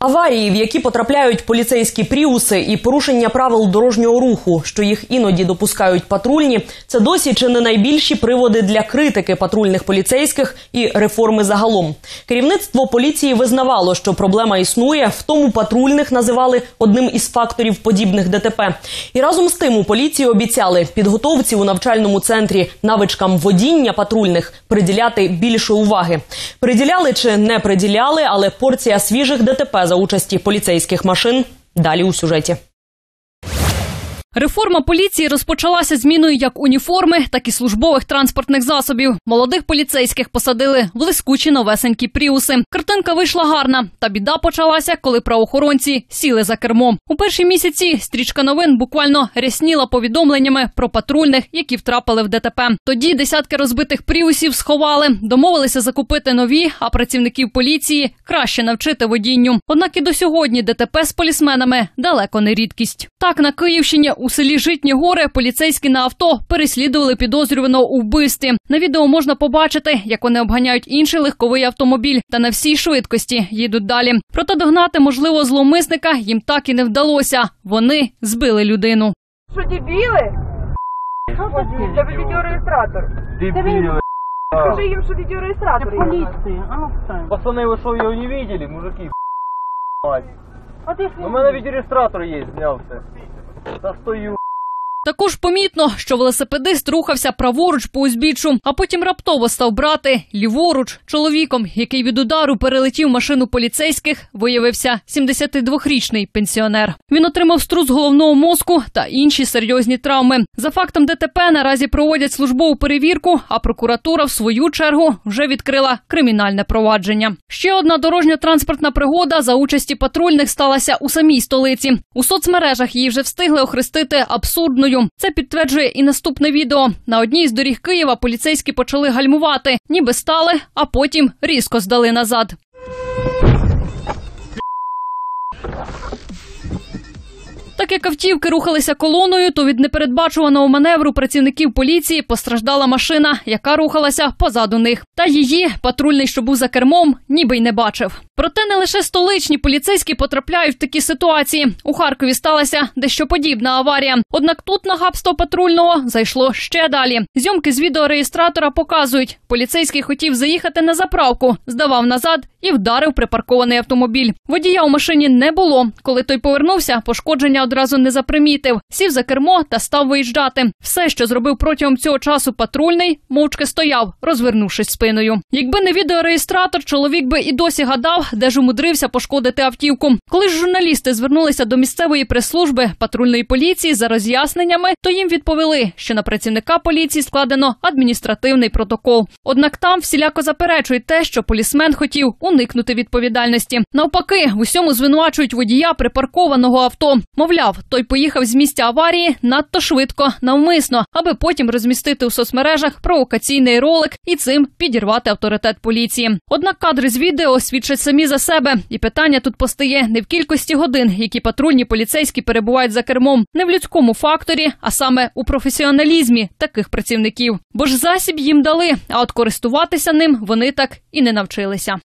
Аварії, в які потрапляють поліцейські пріуси, і порушення правил дорожнього руху, що їх іноді допускають патрульні, це досі чи не найбільші приводи для критики патрульних поліцейських і реформи загалом. Керівництво поліції визнавало, що проблема існує, в тому патрульних називали одним із факторів подібних ДТП. І разом з тим у поліції обіцяли підготовці у навчальному центрі навичкам водіння патрульних приділяти більше уваги. Приділяли чи не приділяли, але порція свіжих ДТП за участі поліцейських машин далі у сюжеті. Реформа поліції розпочалася зміною як уніформи, так і службових транспортних засобів. Молодих поліцейських посадили в блискучі новесенькі пріуси. Картинка вийшла гарна, та біда почалася, коли правоохоронці сіли за кермо. У перші місяці стрічка новин буквально рясніла повідомленнями про патрульних, які втрапили в ДТП. Тоді десятки розбитих пріусів сховали, домовилися закупити нові, а працівників поліції краще навчити водінню. Однак і до сьогодні ДТП з полісменами далеко не рідкість. Так на Київщині у селі Житні Гори поліцейські на авто переслідували підозрюваного у вбивстві. На відео можна побачити, як вони обганяють інший легковий автомобіль та на всій швидкості їдуть далі. Проте догнати можливо зловмисника їм так і не вдалося. Вони збили людину. Що дебіли? Це відеореєстратор. Дебилы. Скажи їм, що відеореєстратор. є. Полиции, а ну встань. Пацаны, вы что, его не видели, мужики? Мать. А ты ж У мене відеореєстратор є, знявся. Та стою. Також помітно, що велосипедист рухався праворуч по узбіччю, а потім раптово став брати ліворуч. Чоловіком, який від удару перелетів машину поліцейських, виявився 72-річний пенсіонер. Він отримав струс головного мозку та інші серйозні травми. За фактом ДТП наразі проводять службову перевірку, а прокуратура, в свою чергу, вже відкрила кримінальне провадження. Ще одна дорожньо-транспортна пригода за участі патрульних сталася у самій столиці. У соцмережах її вже встигли охрестити абсурдною. Це підтверджує і наступне відео. На одній з доріг Києва поліцейські почали гальмувати, ніби стали, а потім різко здали назад. Так як автівки рухалися колоною, то від непередбачуваного маневру працівників поліції постраждала машина, яка рухалася позаду них. Та її патрульний, що був за кермом, ніби й не бачив. Проте не лише столичні поліцейські потрапляють в такі ситуації. У Харкові сталася дещо подібна аварія. Однак тут нахабство патрульного зайшло ще далі. Зйомки з відеореєстратора показують, поліцейський хотів заїхати на заправку, здавав назад і вдарив припаркований автомобіль. Водія у машині не було. Коли той повернувся, пошкодження одразу не запримітив. Сів за кермо та став виїжджати. Все, що зробив протягом цього часу патрульний, мовчки стояв, розвернувшись спиною. Якби не відеореєстратор, чоловік би і досі гадав, де ж умудрився пошкодити автівку. Коли ж журналісти звернулися до місцевої прес-служби патрульної поліції за роз'ясненнями, то їм відповіли, що на працівника поліції складено адміністративний протокол. Однак там всіляко заперечують те, що полісмен хотів уникнути відповідальності. Навпаки, в усьому звинувачують водія припаркованого авто. Мовляв, той поїхав з місця аварії надто швидко, навмисно, аби потім розмістити у соцмережах провокаційний ролик і цим підірвати авторитет поліції. Однак кадри з відео свідчать самі за себе, і питання тут постає не в кількості годин, які патрульні поліцейські перебувають за кермом, не в людському факторі, а саме у професіоналізмі таких працівників. Бо ж засіб їм дали, а от користуватися ним вони так і не навчилися.